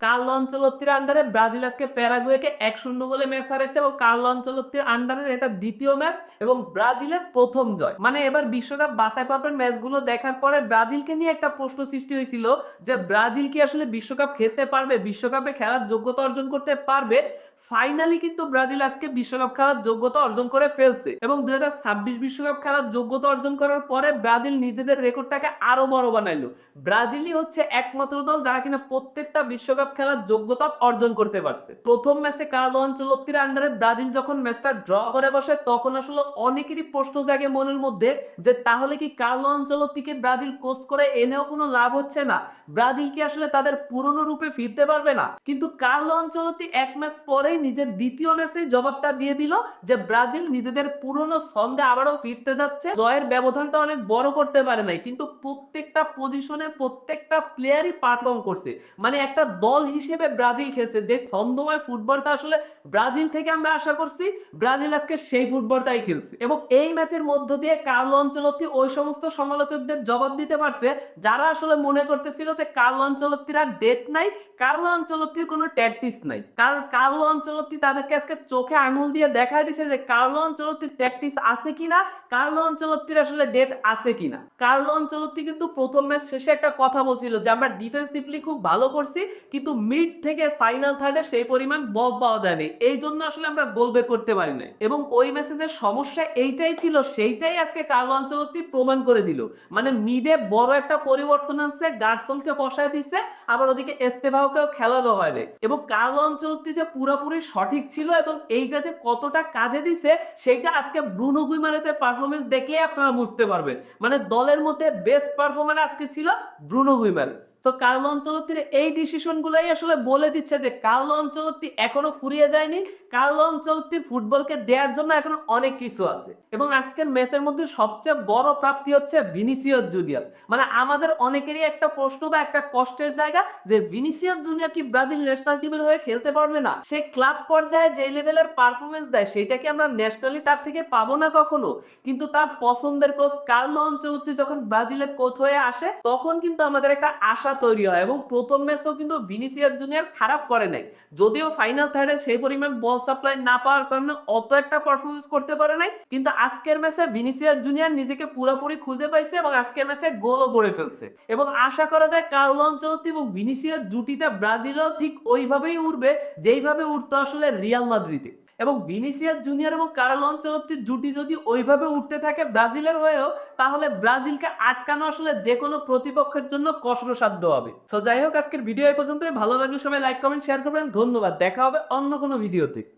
Carlo আঞ্চলত্তির আন্ডারে Brazil আজকে প্যারাগুয়েকে এক শূন্য গোলে ম্যাচ হারাইছে এবং কার্লো আঞ্চলত্তির আন্ডারে এটা দ্বিতীয় ম্যাচ এবং ব্রাজিলের প্রথম জয়। মানে এবার বিশ্বকাপ বাছাই পর্বের ম্যাচগুলো দেখার পরে ব্রাজিলকে নিয়ে একটা প্রশ্ন সৃষ্টি হয়েছিল যে ব্রাজিল কি আসলে বিশ্বকাপ খেলতে পারবে, বিশ্বকাপে খেলার যোগ্যতা অর্জন করতে পারবে? ফাইনালি কিন্তু ব্রাজিল আজকে বিশ্বকাপ খেলার যোগ্যতা অর্জন করে ফেলছে এবং দুই বিশ্বকাপ খেলার যোগ্যতা অর্জন করার পরে ব্রাজিল নিজেদের রেকর্ডটাকে আরও বড় বানাইলো। ব্রাজিলই হচ্ছে একমাত্র দল যারা কিনা প্রত্যেকটা বিশ্বকাপ খেলার যোগ্যতা অর্জন করতে পারছে। প্রথম ম্যাচে কার্লো আঞ্চলত্তির আন্ডারে ব্রাজিল যখন ম্যাচটা ড্র করে বসে, তখন আসলে অনেকেরই প্রশ্ন জাগে মনের মধ্যে যে, তাহলে কি কার্লো আঞ্চলত্তিকে ব্রাজিল কোচ করে এনেও কোনো লাভ হচ্ছে না? ব্রাজিল কি আসলে তাদের পুরনো রূপে ফিরতে পারবে না? কিন্তু কার্লো আঞ্চলত্তি এক ম্যাচ পরেই নিজের দ্বিতীয় ম্যাচে জবাবটা দিয়ে দিল যে, ব্রাজিল নিজেদের পুরনো ছন্দে আবারও ফিরতে যাচ্ছে। জয়ের ব্যবধানটা অনেক বড় করতে পারে নাই, কিন্তু প্রত্যেকটা পজিশনের প্রত্যেকটা প্লেয়ারই পারফর্ম করছে। মানে একটা দল হিসেবে ব্রাজিল খেলছে। যে ছন্দময় ফুটবলটা আসলে ব্রাজিল থেকে আমরা আশা করছি, ব্রাজিল আজকে সেই ফুটবলটাই খেলছে। এবং এই ম্যাচের মধ্য দিয়ে কার্লো অঞ্চলত্তি ওই সমস্ত সমালোচকদের জবাব দিতে পারছে, যারা আসলে মনে করতেছিল যে কার্লো অঞ্চলত্তির আর ডেট নাই, কার্লো অঞ্চলত্তির কোনো ট্যাকটিস নাই। কারণ কার্লো অঞ্চলত্তি তাদেরকে আজকে চোখে আঙুল দিয়ে দেখা দিছে যে কার্লো অঞ্চলত্তির ট্যাকটিস আছে কিনা, কার্লো অঞ্চলত্তির আসলে ডেট আছে কিনা। কার্লো অঞ্চলত্তি কিন্তু প্রথম ম্যাচ শেষে একটা কথা বলছিল যে, আমরা ডিফেন্সিভলি খুব ভালো করছি, কিন্তু মিড থেকে ফাইনাল থার্ডে সেই পরিমাণ বল পাওয়া যায়নি। এই জন্য আসলে আমরা গোল বের করতে পারি না এবং ওই যে সমস্যা এইটাই ছিল, সেইটাই আজকে কার্লো অঞ্চলত্তি প্রমাণ করে দিল। মানে মিডে বড় একটা পরিবর্তন আছে গার্সনকে বসায় দিচ্ছে আবার ওদিকে এস্তেভাওকেও খেলানো হয় নাই। এবং কার্লো অঞ্চলত্তি যে পুরোপুরি সঠিক ছিল এবং এইটা যে কতটা কাজে দিছে, সেইটা আজকে ব্রুনো গুইমারের পারফরমেন্স দেখলে আপনারা বুঝতে পারবেন। মানে দলের মধ্যে বেস্ট পারফরমেন্স আজকে ছিল ব্রুনো গুইমারেস তো কার্লো অঞ্চলত্তির এই ডিসিশনগুলোই আসলে বলে দিচ্ছে যে কার্লো অঞ্চলত্তি এখনও ফুরিয়ে যায়নি। কার্লো অঞ্চলত্তির ফুটবলকে দেওয়ার জন্য এখনও অনেক কিছু আছে। এবং আজকের ম্যাচের মধ্যে সবচেয়ে বড় প্রাপ্তি হচ্ছে ভিনিসিয়াস জুনিয়র। মানে আমাদের অনেকেরই একটা প্রশ্ন বা একটা কষ্টের জায়গা যে ভিনিসিয়াস জুনিয়র কি ব্রাজিল ন্যাশনাল টিমের হয়ে খেলতে পারবে না? সে ক্লাব পর্যায়ে যে লেভেলের পারফরমেন্স দেয় সেটা কি আমরা ন্যাশনালি তার থেকে পাবো না কখনো? কিন্তু তার পছন্দের কোচ কার্লো অঞ্চলত্তি যখন ব্রাজিলের কোচ হয়ে আসে, তখন কিন্তু আমাদের একটা আশা তৈরি হয়। এবং প্রথম ম্যাচেও কিন্তু ভিনিসিয়াস জুনিয়র খারাপ করে নাই। যদিও ফাইনাল থার্ডে সেই পরিমাণ বল সাপ্লাই না পাওয়ার কারণে অত একটা পারফরমেন্স করতে পারে নাই, কিন্তু আজকের ম্যাচে ভিনিসিয়াস জুনিয়র নিজেকে পুরোপুরি খুঁজে পাইছে এবং আজকের ম্যাচে গোলও করে ফেলছে। এবং আশা করা যায় কার্লো অঞ্চলত্তি এবং ভিনিসিয়াস জুটিটা ব্রাজিলও ঠিক ওইভাবেই উঠবে যেইভাবে উঠতো আসলে রিয়াল মাদ্রিদে এবং ভিনিসিয়াস জুনিয়র এবং কার্লো অঞ্চলত্তির জুটি যদি ওইভাবে উঠতে থাকে ব্রাজিলের হয়েও, তাহলে ব্রাজিলকে আটকানো আসলে যে কোনো প্রতিপক্ষের জন্য কষ্টসাধ্য হবে। তো যাই হোক, আজকের ভিডিও এই পর্যন্ত ভালো লাগলে সবাই লাইক কমেন্ট শেয়ার করবেন। ধন্যবাদ। দেখা হবে অন্য কোনো ভিডিওতে।